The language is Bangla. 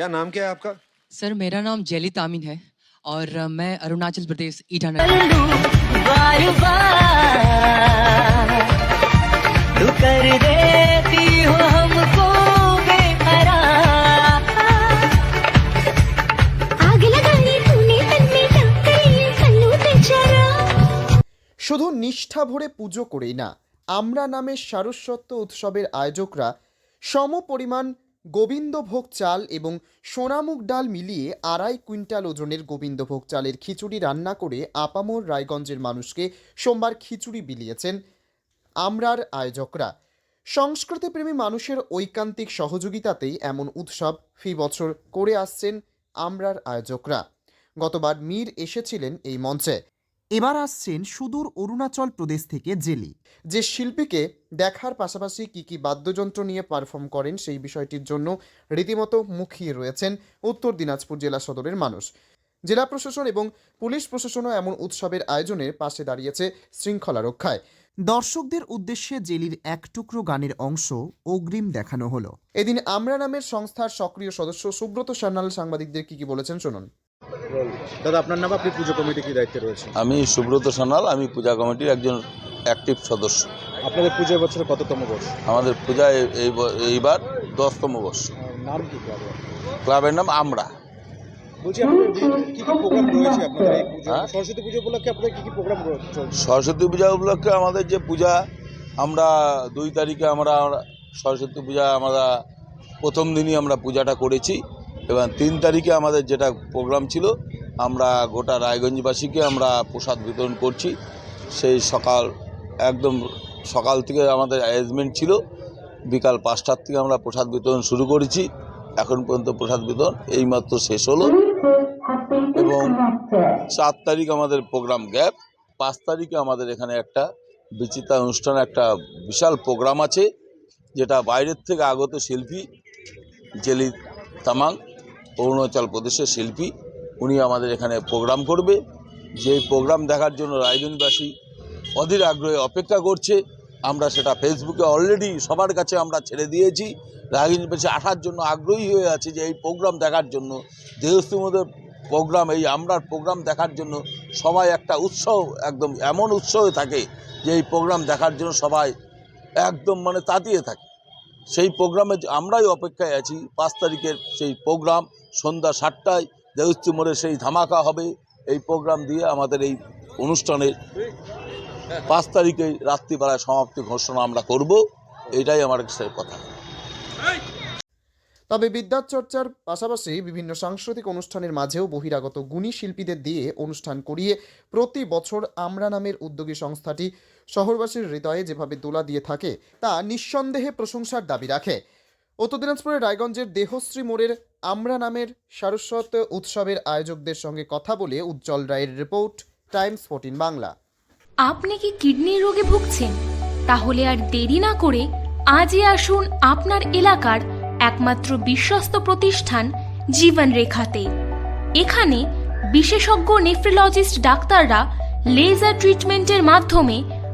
क्या नाम क्या है आपका सर मेरा नाम जैली तामिन है और अ, मैं अरुणाचल प्रदेश ईटानगर बार बार तू कर देती हो हमको बेकरार आग लगानी तूने तन में टक्कर ये कल्लू बेचारा শুধু নিষ্ঠা ভরে পুজো করেই না আমরা নামের সারস্বত উৎসবের আয়োজকরা সম পরিমাণ গোবিন্দভোগ চাল এবং সোনামুগ ডাল মিলিয়ে আড়াই কুইন্টাল ওজনের গোবিন্দভোগ চালের খিচুড়ি রান্না করে আপামর রায়গঞ্জের মানুষকে সোমবার খিচুড়ি বিলিয়েছেন আমরার আয়োজকরা। সংস্কৃতিপ্রেমী মানুষের ঐকান্তিক সহযোগিতাতেই এমন উৎসব ফি বছর করে আসছেন আমরার আয়োজকরা। গতবার মীর এসেছিলেন এই মঞ্চে। এবার আসছেন সুদূর অরুণাচল প্রদেশ থেকে জেলি। যে শিল্পীকে দেখার পাশাপাশি কি কি বাদ্যযন্ত্র নিয়ে পারফর্ম করেন সেই বিষয়টির জন্য রীতিমতো মুখিয়ে রয়েছেন উত্তর দিনাজপুর জেলা সদরের মানুষ। জেলা প্রশাসন এবং পুলিশ প্রশাসনও এমন উৎসবের আয়োজনের পাশে দাঁড়িয়েছে শৃঙ্খলা রক্ষায়। দর্শকদের উদ্দেশ্যে জেলির এক টুকরো গানের অংশ অগ্রিম দেখানো হলো। এদিন আমরা নামের সংস্থার সক্রিয় সদস্য সুব্রত সান্যাল সাংবাদিকদের কি কি বলেছেন শুনুন। দাদা আপনার নাম? আপনি পুজো কমিটি কি দায়িত্বে রয়েছে আমি সুব্রত সান্যাল আমি পূজা কমিটির একজন অ্যাক্টিভ সদস্য। আপনাদের পুজো বছর কততম বর্ষ? আমাদের পূজা এই- এইবার দশতম বর্ষ। নাম কি ক্লাবের ক্লাবের নাম আমরা। হ্যাঁ? সরস্বতী পুজো উপলক্ষে আমাদের যে পূজা আমরা দুই তারিখে আমরা সরস্বতী পূজা আমরা প্রথম দিনই আমরা পূজাটা করেছি। এবং তিন তারিখে আমাদের যেটা প্রোগ্রাম ছিল, আমরা গোটা রায়গঞ্জবাসীকে আমরা প্রসাদ বিতরণ করছি। সেই সকাল, একদম সকাল থেকে আমাদের অ্যারেঞ্জমেন্ট ছিল। বিকাল পাঁচটার থেকে আমরা প্রসাদ বিতরণ শুরু করেছি। এখন পর্যন্ত প্রসাদ বিতরণ এইমাত্র শেষ হলো। এবং চার তারিখ আমাদের প্রোগ্রাম গ্যাপ। পাঁচ তারিখে আমাদের এখানে একটা বিচিত্রা অনুষ্ঠান, একটা বিশাল প্রোগ্রাম আছে, যেটা বাইরের থেকে আগত শিল্পী জেলি তামাং অরুণাচল প্রদেশের শিল্পী, উনি আমাদের এখানে প্রোগ্রাম করবে। যে প্রোগ্রাম দেখার জন্য রায়গঞ্জবাসী অধীর আগ্রহে অপেক্ষা করছে, আমরা সেটা ফেসবুকে অলরেডি সবার কাছে আমরা ছেড়ে দিয়েছি। রায়গঞ্জবাসী আসার জন্য আগ্রহী হয়ে আছে যে এই প্রোগ্রাম দেখার জন্য। দেহস্তিমদের প্রোগ্রাম এই আমরার প্রোগ্রাম দেখার জন্য সবাই একটা উৎসাহ, একদম এমন উৎসাহ থাকে যে এই প্রোগ্রাম দেখার জন্য সবাই একদম মানে তাতিয়ে থাকে। সেই প্রোগ্রামে আমরাই অপেক্ষায় আছি, পাঁচ তারিখের সেই প্রোগ্রাম সন্ধ্যা সাতটায় দেহস্তি মোড়ে সেই ধামাকা হবে। এই প্রোগ্রাম দিয়ে আমাদের এই অনুষ্ঠানের পাঁচ তারিখে রাত্রিবেলায় সমাপ্তি ঘোষণা আমরা করব। এটাই আমার কথা। তবে বিদ্যার চর্চার পাশাপাশি বিভিন্ন সাংস্কৃতিক অনুষ্ঠানের মাঝেও বহিরাগত গুণী শিল্পীদের দিয়ে অনুষ্ঠান করিয়ে প্রতি বছর আমরা নামের উদ্যোগী সংস্থাটি শহরবাসীর হৃদয়ে যেভাবে দোলা দিয়ে থাকে, তা নিঃসন্দেহে প্রশংসার দাবি রাখে। উত্তর দিনাজপুরের রায়গঞ্জের দেহশ্রী মোড়ের আমরা নামের সারস্বত উৎসবের আয়োজকদের সঙ্গে কথা বলে উজ্জ্বল রায়ের রিপোর্ট, টাইমস ফোর্টিন বাংলা। আপনি কি কিডনি রোগে ভুগছেন? তাহলে আর দেরি না করে আজই আসুন আপনার এলাকার একমাত্র বিশ্বস্ত প্রতিষ্ঠান জীবন রেখাতে এখানে বিশেষজ্ঞ নেফ্রোলজিস্ট ডাক্তাররা লেজার ট্রিটমেন্টের মাধ্যমে